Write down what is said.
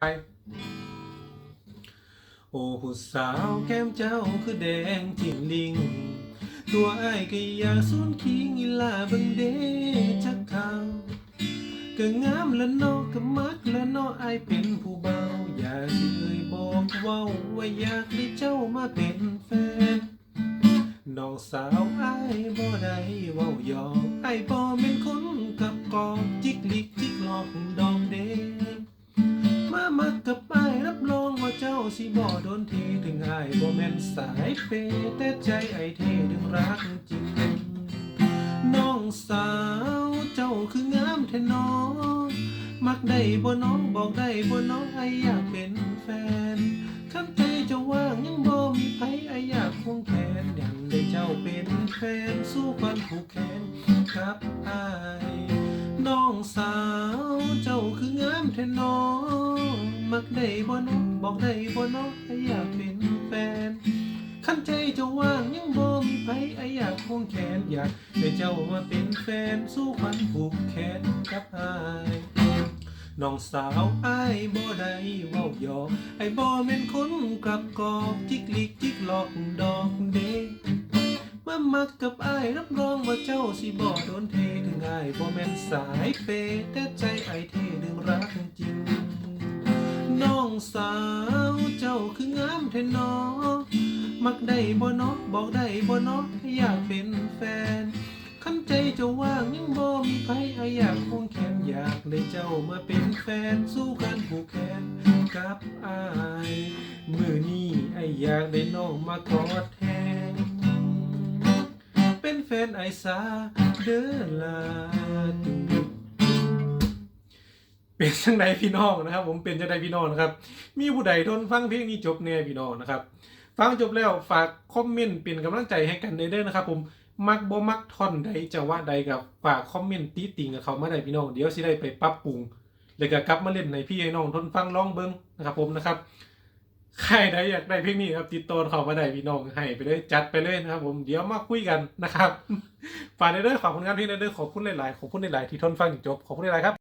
ไปโอ้ผู้สาวแก้มเจ้าคือแดงจิงลิง ตัวอ้ายก็อยากสูนคิงอีลาเบังเดจักเขาก็งามและเนอกก็มักและเนออ้ายเป็นผู้เบา อยากสิเอ่ยบอกเว้าว่าอยากได้เจ้ามาเป็นแฟน น้องสาวไอ้ายบ่ได้เว้าหยอกไอ้ายบ่แม่นคนกับกอกจิกลิกจิกหลอกดองเด มามับไอ้ายรับรองว่าเจ้าสิบ่โดนเทถึงไอ้ายบ่แม่นสายเปแต่ใจไอ้เท่ถึงรักจริงน้องสาวเจ้าคืองามแท้น้อง มักได้บ่น้องบอกได้บ่น้องไอ้อยากเป็นแฟนคำใจเจะว่างยังบ่มีไผไอายอยากควงแขนอย่างได้เจ้าเป็นแฟนสู้ความผูกแขนกับอายน้องสาวเจ้าคืองามแท้น้อง มักได้บ่น้องบอกได้บ่น้องไออยากเป็นแฟนคันใจจะว่างยังบ่มีไผไออยากควงแขนอยากได้เจ้ามาเป็นแฟนสู้ความผูกแขนกับอายน้องสาวไอ้บ่ได้เว้าหยอกไอ้บ่แม่นคนกลับกอกจิกลิกจิกหลอกดอกเดมามักกับไอ้ายรับรองว่าเจ้าสิบ่โดนเทถึงไอ้ายบ่แม่นสายเปแต่ใจไอ้เท คืองามแท้น้อมักได้บ่นอบอกได้บ่นออยากเป็นแฟนคันใจจะว่างยังบ่มีไผไออยากคงแขนอยากได้เจ้ามาเป็นแฟนสู้กันผูกแขนกับอายมือนี้ไออยากได้น้องมากอดแทนเป็นแฟนไอสาเด้อลาตึง เป็นจังใดพี่น้องนะครับ ผมเป็นจังใดพี่น้องนะครับ มีผู้ใดทนฟังเพลงนี้จบแน่พี่น้องนะครับ ฟังจบแล้วฝากคอมเมนต์เป็นกำลังใจให้กันเด้อนะครับ ผมมักบ่มักท่อนใดจะว่าใดกับฝากคอมเมนต์ตีติงกับเขามาได้พี่น้องเดี๋ยวสิได้ไปปรับปรุงแล้วก็กลับมาเล่นในพี่ให้น้องทนฟังร้องเบิ้งนะครับ ผมนะครับใครใดอยากได้เพลงนี้ครับติดต่อเขามาได้พี่น้องให้ไปเลยจัดไปเลยนะครับ ผมเดี๋ยวมาคุยกันนะครับฝากในเด้อขอบคุณครับพี่ในเด้อขอบคุณหลายๆขอบคุณหลายๆที่ทนฟังจนจบขอบคุณหลายๆครับ